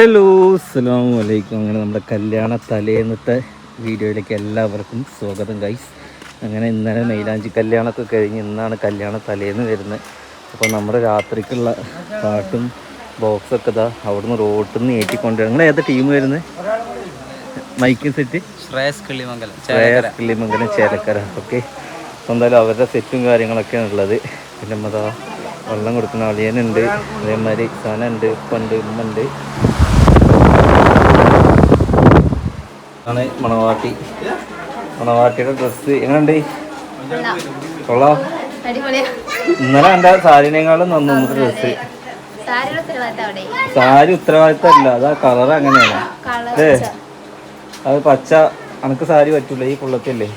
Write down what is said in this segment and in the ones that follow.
Hello അസ്സാം വലൈക്കും അങ്ങനെ നമ്മുടെ കല്യാണ തലേന്നത്തെ വീഡിയോയിലേക്ക് എല്ലാവർക്കും സ്വാഗതം ഗൈസ് അങ്ങനെ ഇന്നലെ മൈലാഞ്ചി കല്യാണമൊക്കെ കഴിഞ്ഞ് ഇന്നാണ് കല്യാണ തലേന്ന് വരുന്നത്. അപ്പോൾ നമ്മുടെ രാത്രിക്കുള്ള പാട്ടും ബോക്സൊക്കെ ഇതാ അവിടുന്ന് റോട്ടിൽ നിന്ന് ഏറ്റിക്കൊണ്ട് നിങ്ങൾ ഏതാ ടീം വരുന്നത് മൈക്കിൻ സെറ്റ് ശ്രേയസ് കിളിമംഗലം ശ്രേയസ് കിള്ളിമംഗലം ചേലക്കര ഓക്കെ അപ്പോൾ എന്തായാലും അവരുടെ സെറ്റും കാര്യങ്ങളൊക്കെയാണ് ഉള്ളത്. പിന്നെ നമ്മതാ വെള്ളം കൊടുക്കുന്ന അളിയനുണ്ട് അതേമാതിരി സനുണ്ട് ഉപ്പുണ്ട് ഉമ്മുണ്ട് ആണ് മണവാട്ടി. മണവാട്ടിയുടെ ഡ്രസ്സ് എങ്ങനെയുണ്ട്? കൊള്ളാം. ഇന്നലെ എന്റെ സാരിനേക്കാളും നന്നു ഡ്രസ്സ് സാരി ഉത്തരവാദിത്തമല്ല അത് കളർ അങ്ങനെയാണ്. അല്ലേ? അത് പച്ച അനക്ക് സാരി പറ്റൂല ഈ കൊള്ളത്തില്ലേ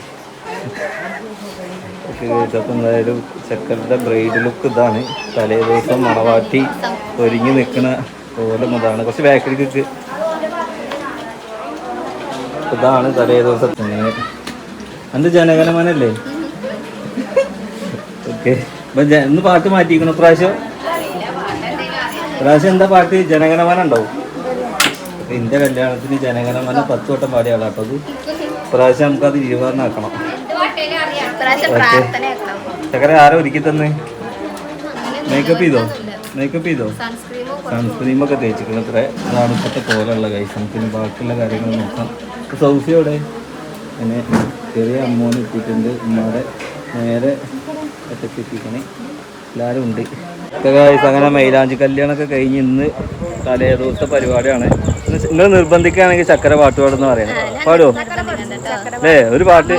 എന്തായാലും ചെക്കരുടെ ബ്രൈഡ് ലുക്ക് ഇതാണ്. തലേ ദിവസം മണവാട്ടി ഒരുങ്ങി നിൽക്കുന്ന പോലെ ഇതാണ്. കുറച്ച് ബാക്കിലേക്ക് ഇതാണ് തലേ ദിവസം. എന്ത് ജനഗണമനല്ലേ? ഓക്കെ. ഇന്ന് പാട്ട് മാറ്റിയിരിക്കണം പ്രാവശ്യം പ്രാവശ്യം എന്താ പാട്ട്? ജനഗണമന ഉണ്ടാവും. ഇന്റെ കല്യാണത്തിന് ജനഗണമന പത്ത് വട്ടം പാടിയ ആളാട്ടോ അത് പ്രാവശ്യം നമുക്കത് ഇരുപതെണ്ണാക്കണം ചക്കര ആരോ ഒരുക്കി തന്നെ? മേക്കപ്പ് ചെയ്തോ? മേക്കപ്പ് ചെയ്തോ? സൺസ്ക്രീമോ സൺസ്ക്രീമൊക്കെ തേച്ചിക്കണം അത്ര. അതാണ് ഇപ്പോഴത്തെ കോലുള്ള കൈസ് നമുക്കിനി ബാക്കിയുള്ള കാര്യങ്ങൾ നോക്കാം. സൗഫിയോടെ പിന്നെ ചെറിയ അമ്മോന് എത്തിയിട്ടുണ്ട്. ഉമ്മാടെ നേരെ ഒറ്റയ്ക്ക് എത്തിക്കണേ എല്ലാവരും ഉണ്ട് ഗൈസ് അങ്ങനെ മൈലാഞ്ചി കല്യാണമൊക്കെ കഴിഞ്ഞ് ഇന്ന് തലേ ദിവസത്തെ പരിപാടിയാണ് നിങ്ങൾ നിർബന്ധിക്കുകയാണെങ്കിൽ ചക്കര പാട്ട് പാടുന്ന പറയണം. പാടുമോ അല്ലേ ഒരു പാട്ട്.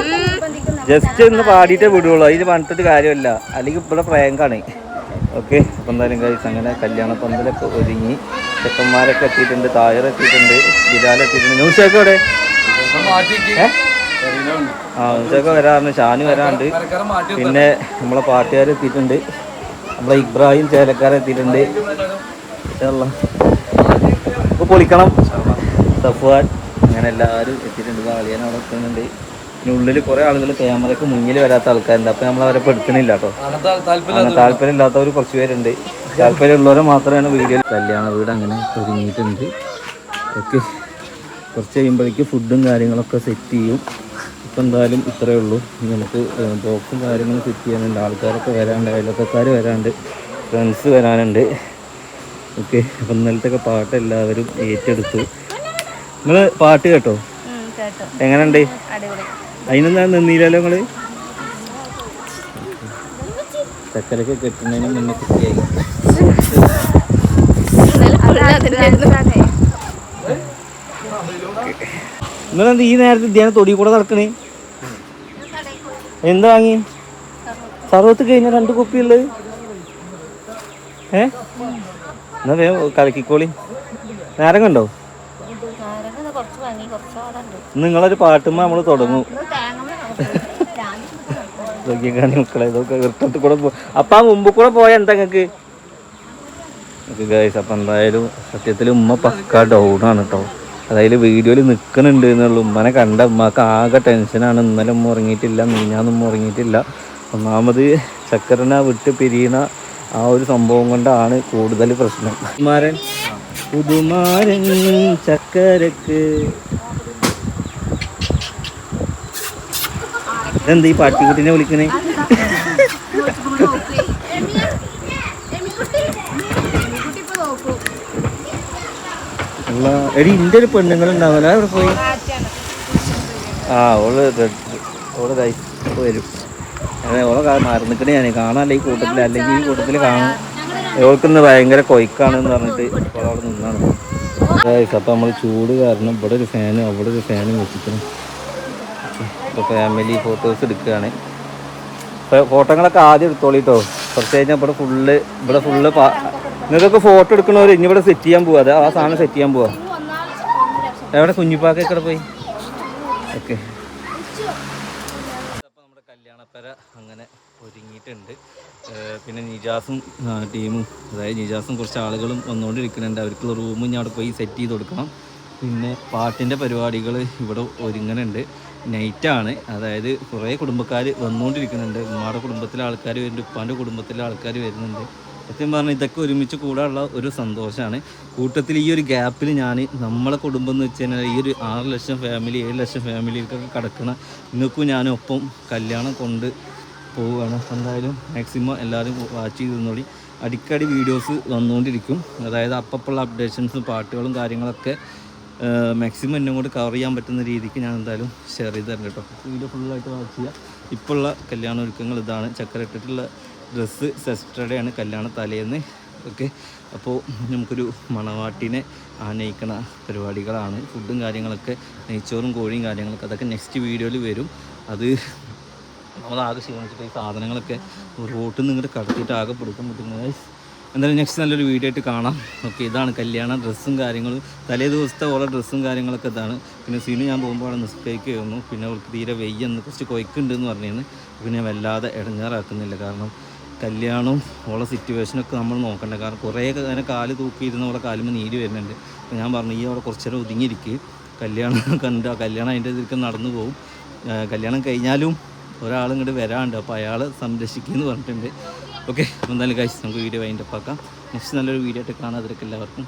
ജസ്റ്റ് ഒന്ന് പാടിയിട്ടേ വിടുള്ളൂ. അതിന് പറഞ്ഞിട്ടൊരു കാര്യമില്ല. അല്ലെങ്കിൽ ഇവിടെ പ്രാങ്കാണ്. ഓക്കെ അപ്പം എന്തായാലും കഴിച്ച് അങ്ങനെ കല്യാണ പന്തലൊക്കെ ഒരുങ്ങി. ചെക്കന്മാരൊക്കെ എത്തിയിട്ടുണ്ട് തായർ എത്തിയിട്ടുണ്ട് ബിലാൽ എത്തിയിട്ടുണ്ട്. ന്യൂസൊക്കെ ഇവിടെ ഏ? ആ ന്യൂസൊക്കെ വരാറുണ്ട് ഷാനു വരാറുണ്ട്. പിന്നെ നമ്മളെ പാട്ടുകാർ എത്തിയിട്ടുണ്ട്. നമ്മളെ ഇബ്രാഹിം ചേലക്കാർ എത്തിയിട്ടുണ്ട്. ഇൻഷാല്ലാ. ഇപ്പൊ പൊളിക്കണം. സഫ്വാൻ അങ്ങനെ എല്ലാവരും എത്തിയിട്ടുണ്ട്. ആളിയാൻ അവിടെ എത്തുന്നുണ്ട് ഉള്ളിൽ കുറെ ആളുകൾ ക്യാമറക്ക് മുന്നിൽ വരാത്ത ആൾക്കാരുണ്ട്. അപ്പൊ നമ്മൾ അവരെ പെടുത്തണില്ല കേട്ടോ. അങ്ങനെ താല്പര്യം ഇല്ലാത്തവർ കുറച്ച് പേരുണ്ട്. താല്പര്യം ഉള്ളവരെ മാത്രമാണ് വീഡിയോ കല്യാണ വീട് അങ്ങനെ ഒരുങ്ങിയിട്ടുണ്ട്. ഓക്കെ കുറച്ച് കഴിയുമ്പോഴേക്ക് ഫുഡും കാര്യങ്ങളൊക്കെ സെറ്റ് ചെയ്യും. ഇപ്പം എന്തായാലും ഇത്രയേ ഉള്ളൂ. നമുക്ക് ബോക്സും കാര്യങ്ങളും സെറ്റ് ചെയ്യാനുണ്ട്. ആൾക്കാരൊക്കെ വരാണ്ട് അയൽവക്കക്കാർ വരാണ്ട് ഫ്രണ്ട്സ് വരാനുണ്ട്. ഓക്കെ അപ്പം ഇന്നലത്തെ ഒക്കെ പാട്ട് എല്ലാവരും ഏറ്റെടുത്തു. നിങ്ങൾ പാട്ട് കേട്ടോ? കേട്ടോ. എങ്ങനെയുണ്ട്? അടിപൊളി. അതിനെന്താ നിന്നില്ലല്ലോ നിങ്ങൾ? ചക്കരക്ക് കെട്ടുന്നതിന് മുന്നേ കിട്ടിയായി നിങ്ങളെന്ത് ഈ നേരത്തെ ധ്യാനം തൊടി കൂടെ നടക്കണേ? എന്താ വാങ്ങി? സർവത്ത് കഴിഞ്ഞ രണ്ട് കുപ്പിയുള്ളത് ഏ? എന്നാ വേഗം കലക്കിക്കോളി. നേരം കണ്ടോ കുറച്ച് വാങ്ങി കുറച്ച് അവിടെ ഉണ്ട്. നിങ്ങളൊരു പാട്ടുമ്പോ നമ്മൾ തുടങ്ങും. തേങ്ങ മക്കളെ ഇതൊക്കെ വൃത്തത്തിൽ കൂടെ അപ്പം മുമ്പ് കൂടെ പോയ എന്താ നിങ്ങൾക്ക് ഗൈസ് അപ്പം എന്തായാലും സത്യത്തിൽ ഉമ്മ പക്ക ഡൗൺ ആണ് കേട്ടോ അതായത് വീഡിയോയിൽ നിൽക്കുന്നുണ്ട് എന്നുള്ള. ഉമ്മനെ കണ്ട ഉമ്മക്ക് ആകെ ടെൻഷനാണ് ഇന്നലെ ഉമ്മ ഉറങ്ങിയിട്ടില്ല മീഞ്ഞാന്നും ഉറങ്ങിയിട്ടില്ല. ഒന്നാമത് ചക്കറിനെ വിട്ട് പിരിയണ ആ ഒരു സംഭവം കൊണ്ടാണ് കൂടുതൽ പ്രശ്നം. പുതുമാരൻ ചക്കരക്ക് ഇതെന്താ ഈ പാട്ടിക്കുട്ടിനെ വിളിക്കണേ? എടി ഇന്റെ ഒരു പെണ്ണുങ്ങൾ ഉണ്ടാവില്ല അവിടെ പോയി? ആ ഓൾ ഓൾ വരും. ഓളെ മാറി നിൽക്കണേ ഞാൻ കാണാല്ലേ ഈ കൂട്ടത്തിൽ അല്ലെങ്കിൽ ഈ കൂട്ടത്തിൽ കാണും ഓൾക്കൊന്ന് ഭയങ്കര കൊയ്ക്കാണെന്ന് പറഞ്ഞിട്ട് ഇപ്പോൾ അവിടെ നിന്നാണ് അപ്പം നമ്മൾ ചൂട് കാരണം ഇവിടെ ഒരു ഫാനും അവിടെ ഒരു ഫാനും ഇപ്പോൾ ഫാമിലി ഫോട്ടോസ് എടുക്കുകയാണ്. ഫോട്ടോകളൊക്കെ ആദ്യം എടുത്തോളിട്ടോ കുറച്ച് കഴിഞ്ഞാൽ ഇവിടെ ഫുള്ള് ഇവിടെ ഫുള്ള് നിങ്ങൾക്കൊക്കെ ഫോട്ടോ എടുക്കണവർ ഇനി ഇവിടെ സെറ്റ് ചെയ്യാൻ പോവാ. ആ സാധനം സെറ്റ് ചെയ്യാൻ പോവാ. എവിടെ? കുഞ്ഞിപ്പാക്കൊക്കെ പോയി? ഓക്കെ. അപ്പോൾ നമ്മുടെ കല്യാണപ്പര അങ്ങനെ ഒരുങ്ങിയിട്ടുണ്ട്. പിന്നെ നിജാസും ടീമും അതായത് നിജാസും കുറച്ച് ആളുകളും വന്നുകൊണ്ടിരിക്കുന്നുണ്ട്. അവർക്കുള്ള റൂമും ഞാൻ അവിടെ പോയി സെറ്റ് ചെയ്ത് കൊടുക്കണം. പിന്നെ പാട്ടിന്റെ പരിപാടികൾ ഇവിടെ ഒരുങ്ങുന്നുണ്ട്. നൈറ്റാണ് അതായത് കുറേ കുടുംബക്കാർ വന്നുകൊണ്ടിരിക്കുന്നുണ്ട്. ഉമ്മയുടെ കുടുംബത്തിലെ ആൾക്കാർ വരുന്നുണ്ട്. ഉപ്പാന്റെ കുടുംബത്തിലെ ആൾക്കാർ വരുന്നുണ്ട്. സത്യം പറഞ്ഞാൽ ഇതൊക്കെ ഒരുമിച്ച് കൂടാനുള്ള ഒരു സന്തോഷമാണ് കൂട്ടത്തിൽ ഈ ഒരു ഗ്യാപ്പിൽ ഞാൻ നമ്മളെ കുടുംബം എന്ന് വെച്ച് കഴിഞ്ഞാൽ ഈ ഒരു ആറ് ലക്ഷം ഫാമിലി ഏഴ് ലക്ഷം ഫാമിലിക്കൊക്കെ കിടക്കണ നിങ്ങൾക്കും ഞാനും ഒപ്പം കല്യാണം കൊണ്ട് പോവുകയാണ്. എന്തായാലും മാക്സിമം എല്ലാവരും വാച്ച് ചെയ്ത് നിന്നോളി. അടിക്കടി വീഡിയോസ് വന്നുകൊണ്ടിരിക്കും. അതായത് അപ്പപ്പുള്ള അപ്ഡേഷൻസും പാട്ടുകളും കാര്യങ്ങളൊക്കെ മാക്സിമം എന്നെ കൊണ്ട് കവർ ചെയ്യാൻ പറ്റുന്ന രീതിക്ക് ഞാൻ എന്തായാലും ഷെയർ ചെയ്ത് തരണം കേട്ടോ. വീഡിയോ ഫുള്ളായിട്ട് വാച്ച് ചെയ്യുക ഇപ്പോൾ ഉള്ള കല്യാണ ഒരുക്കങ്ങൾ ഇതാണ്. ചക്കര ഇട്ടിട്ടുള്ള ഡ്രസ്സ് സെസ്റ്ററുടെ ആണ് കല്യാണ തലേന്ന്. ഓക്കെ അപ്പോൾ നമുക്കൊരു മണവാട്ടിനെ ആനയിക്കണ പരിപാടികളാണ്. ഫുഡും കാര്യങ്ങളൊക്കെ നെയ്ച്ചോറും കോഴിയും കാര്യങ്ങളൊക്കെ അതൊക്കെ നെക്സ്റ്റ് വീഡിയോയിൽ വരും. അത് നമ്മളാകെ ക്ഷീണിച്ചിട്ട് ഈ സാധനങ്ങളൊക്കെ റോട്ടിൽ നിന്ന് ഇങ്ങോട്ട് കടത്തിയിട്ട് ആകെ പിടിക്കാൻ പറ്റുന്നത് എന്തായാലും നെക്സ്റ്റ് നല്ലൊരു വീഡിയോ ആയിട്ട് കാണാം. ഓക്കെ ഇതാണ് കല്യാണം ഡ്രസ്സും കാര്യങ്ങളും. തലേ ദിവസത്തെ ഓരോ ഡ്രസ്സും കാര്യങ്ങളൊക്കെ ഇതാണ്. പിന്നെ സീന് ഞാൻ പോകുമ്പോൾ അവിടെ ചെയ്യുന്നു പിന്നെ അവൾക്ക് തീരെ വെയ്യെന്ന് കുറച്ച് കൊയ്ക്കുണ്ടെന്ന് പറഞ്ഞിരുന്നു. പിന്നെ വല്ലാതെ ഇടങ്ങാറാക്കുന്നില്ല. കാരണം കല്യാണവും ഉള്ള സിറ്റുവേഷനൊക്കെ നമ്മൾ നോക്കണ്ട. കാരണം കുറേ അങ്ങനെ കാൽ തൂക്കിയിരുന്ന അവളെ കാലുമ്പോൾ നീര് വരുന്നുണ്ട്. അപ്പോൾ ഞാൻ പറഞ്ഞു ഈ അവിടെ കുറച്ച് നേരം ഒതുങ്ങിയിരിക്കുക കല്യാണം കണ്ട? കല്യാണം അതിന്റെ ഇതിലേക്ക് നടന്നു പോകും കല്യാണം കഴിഞ്ഞാലും ഒരാൾ ഇങ്ങോട്ട് വരാണ്ട്. അപ്പോൾ അയാൾ സംരക്ഷിക്കുമെന്ന് പറഞ്ഞിട്ടുണ്ട്. ഓക്കെ എന്തായാലും കഴിച്ച് നമുക്ക് വീഡിയോ വൈൻഡപ്പ് ആക്കാം. നെക്സ്റ്റ് നല്ലൊരു വീഡിയോ ആയിട്ട് കാണാതിരിക്കും എല്ലാവർക്കും